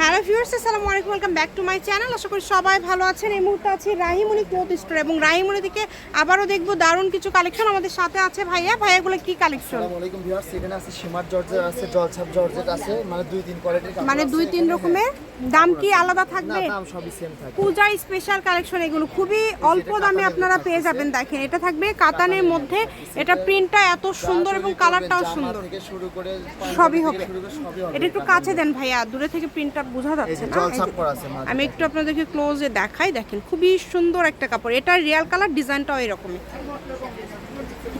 Hello viewers আসসালামু আলাইকুম welcome back to my channel আশা করি সবাই ভালো আছেন। এই মুহূর্তে আছি রাহিমণি ক্লথ স্টোর এবং রাহিমণি থেকে আবারও দেখব দারুণ কিছু কালেকশন আমাদের সাথে আছে ভাইয়া। ভাইয়াগুলো কি কালেকশন আসসালামু আলাইকুম ভিউয়ার্স এখানে আছে সীমার জর্জেট আছে জলছাপ জর্জেট আছে মানে দুই তিন কোয়ালিটির মানে দুই তিন রকমের? দাম কি আলাদা না থাকবে? দাম সবই সেম থাকে। পূজার স্পেশাল কালেকন এগুলো খুবই অল্প দামে আপনারা পেয়ে যাবেন দেখেন এটা থাকবে কাতানের মধ্যে। এটা প্রিন্টটা এত সুন্দর এবং কালারটাও সুন্দর। শুরু করে সবই হবে। এটা একটু কাছে দেন ভাইয়া দূরে থেকে প্রিন্টটা বোঝা যাচ্ছে না আমি একটু আপনাদেরকে ক্লোজে দেখাই দেখেন খুবই সুন্দর একটা কাপড়। এটা রিয়াল কালার ডিজাইনটাও এরকমই।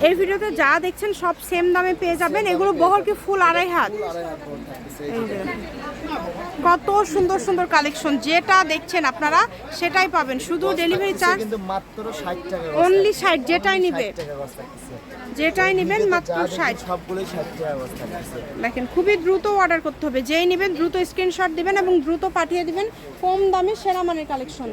এই ভিডিওতে যা দেখছেন সব সেম দামে পেয়ে যাবেন। এগুলো বহর কি ফুল আড়াই হাত। কত সুন্দর সুন্দর কালেকশন যেটা দেখছেন আপনারা সেটাই পাবেন। শুধু ডেলিভারি চার্জ মাত্র 60 টাকা অনলি ষাট যেটাই নিবে। 60 যেটাই নেবেন মাত্র যা দেখবেন ষাট। সবগুলোই 60 টাকা দেখেন খুবই দ্রুত অর্ডার করতে হবে। যেই নেবেন দ্রুত স্ক্রিনশট দিবেন এবং দ্রুত পাঠিয়ে দিবেন। কম দামে সেরা মানের কালেকশন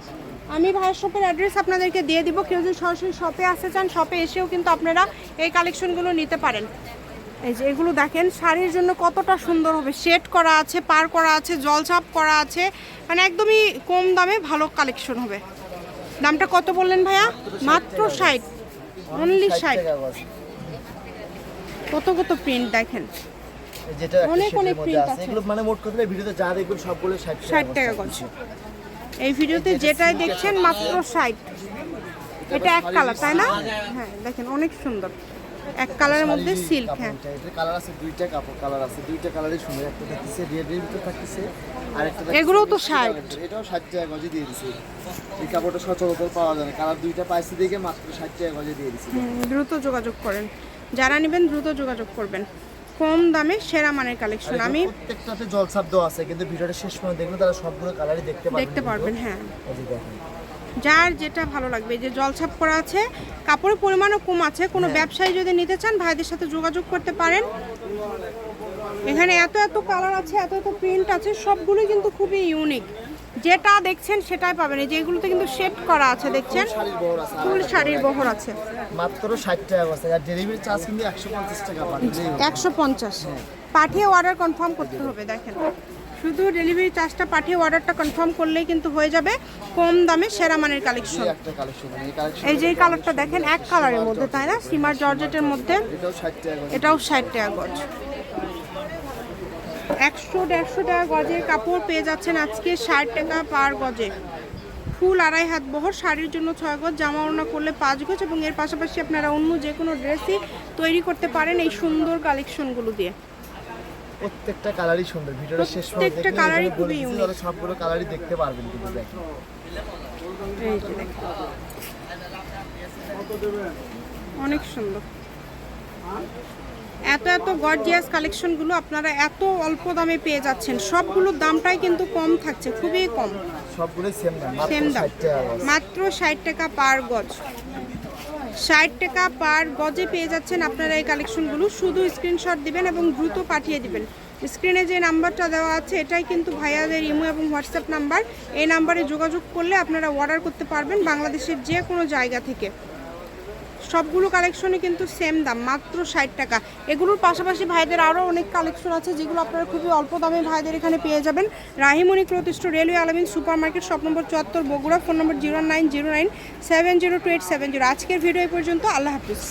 আমি ভাইয়ের শপের অ্যাড্রেস আপনাদেরকে দিয়ে দিব। কেউ যদি সরাসরি শপে আসতে চান শপে এসেও কিন্তু আপনারা এই কালেকশনগুলো নিতে পারেন। এই যে এগুলো দেখেন শাড়ির জন্য কতটা সুন্দর হবে। শেড করা আছে পার করা আছে জলছাপ করা আছে। মানে একদমই কম দামে ভালো কালেকশন হবে। দামটা কত বললেন ভাইয়া? মাত্র ষাট। অনলি 60 ষাট। কত কত প্রিন্ট দেখেন। যেটা অনেক অনেক প্রিন্ট আছে। এগুলো মানে মোট কথা ভিডিওতে যা দেখবেন সবগুলো 60 ষাট টাকা গজ এই ভিডিওতে যেটাই দেখছেন মাত্র ষাট। এটা এক কালার তাই না? হ্যাঁ দেখেন অনেক সুন্দর। এক কালারের মধ্যে সিল্ক হ্যাঁ। এটা কালার আছে দুইটা কাপড় কালার আছে দুইটা কালারই সুন্দর। একটা থাকতেছে রেড এর ভিতর থাকতেছে আর একটা এগুলো তো নীল 60 এটাও 60 টাকা গজে দিয়ে দিছে। এই কাপড়টা সচরাচর পাওয়া যায় না। কালার দুইটা পাইছি দেখে মাত্র 60 টাকা গজে দিয়ে দিছে। দ্রুত যোগাযোগ করেন। যারা নেবেন দ্রুত যোগাযোগ করবেন। কম দামে সেরা মানের কালেকশন আমি প্রত্যেকটাতে জলছাপ দেওয়া আছে কিন্তু ভিডিওটা শেষ পর্যন্ত দেখলে তারা সবগুলো কালারই দেখতে পারবেন দেখতে পারবেন হ্যাঁ। যার যেটা ভালো লাগবে যে জলছাপ করা আছে কাপড়ের পরিমাণও কম আছে। কোনো হ্যাঁ। ব্যবসায়ী যদি নিতে চান ভাইদের সাথে যোগাযোগ করতে পারেন। এখানে এত এত কালার আছে এত এত প্রিন্ট আছে সবগুলোই কিন্তু খুবই ইউনিক যেটা দেখছেন সেটাই পাবেন। এই যে এগুলোতে কিন্তু শেড করা আছে দেখছেন? আছে ফুল শাড়ির বহর আছে। মাত্র 60 টাকা গজ আর ডেলিভারি চার্জ কিন্তু 150 টাকা একশো পঞ্চাশ। পাঠিয়ে অর্ডার কনফার্ম করতে হবে দেখেন। শুধু ডেলিভারি চার্জটা পাঠিয়ে অর্ডারটা কনফার্ম করলেই কিন্তু হয়ে যাবে কম দামে সেরা মানের কালেকশন একটা এই যে কালারটা দেখেন এক কালারের মধ্যে তাই না? সিমার জর্জেটের মধ্যে। এটাও 60 টাকা গজ। এটাও ষাট টাকা গজ। একশো দেড়শো টাকা গজের কাপড় পেয়ে যাচ্ছেন আজকে ষাট টাকা পার গজে ফুল আড়াই হাত বহর শাড়ির জন্য ছয় গজ জামা ওড়না করলে পাঁচ গজ এবং এর পাশাপাশি আপনারা অন্য যে কোনো ড্রেসই তৈরি করতে পারেন এই সুন্দর কালেকশনগুলো দিয়ে প্রত্যেকটা কালারই সুন্দর ভিডিওটা শেষ প্রত্যেকটা কালারই খুবই। তাহলে সবগুলো কালারই দেখতে পারবেন কিন্তু দেখেন এই যে দেখেন। অনেক সুন্দর এত এত গর্জিয়াস কালেকশনগুলো আপনারা এত অল্প দামে পেয়ে যাচ্ছেন। সবগুলোর দামটাই কিন্তু কম থাকছে খুবই কম। সবগুলোই সেম দাম মাত্র সেম দাম। 60 টাকা গজ। মাত্র ষাট টাকা পার গজ। ষাট টাকা পার গজে পেয়ে যাচ্ছেন আপনারা এই কালেকশনগুলো শুধু স্ক্রিনশট দিবেন এবং দ্রুত পাঠিয়ে দিবেন। স্ক্রিনে যে নাম্বারটা দেওয়া আছে এটাই কিন্তু ভাইয়াদের ইমো এবং হোয়াটসঅ্যাপ নাম্বার। এই নাম্বারে যোগাযোগ করলে আপনারা অর্ডার করতে পারবেন বাংলাদেশের যে কোনো জায়গা থেকে। সবগুলো কালেকশনই কিন্তু সেম দাম, মাত্র ষাট টাকা। এগুলোর পাশাপাশি ভাইদের আরও অনেক কালেকশন আছে, যেগুলো আপনারা খুবই অল্প দামে ভাইদের এখানে পেয়ে যাবেন। রাহিমণি প্রতিষ্ঠ railway Alamin super market shop number চুয়াত্তর, Bogura, phone number zero nine zero nine seven zero two eight seven zero. আজকের ভিডিও এই পর্যন্ত, আল্লাহ হাফিজ।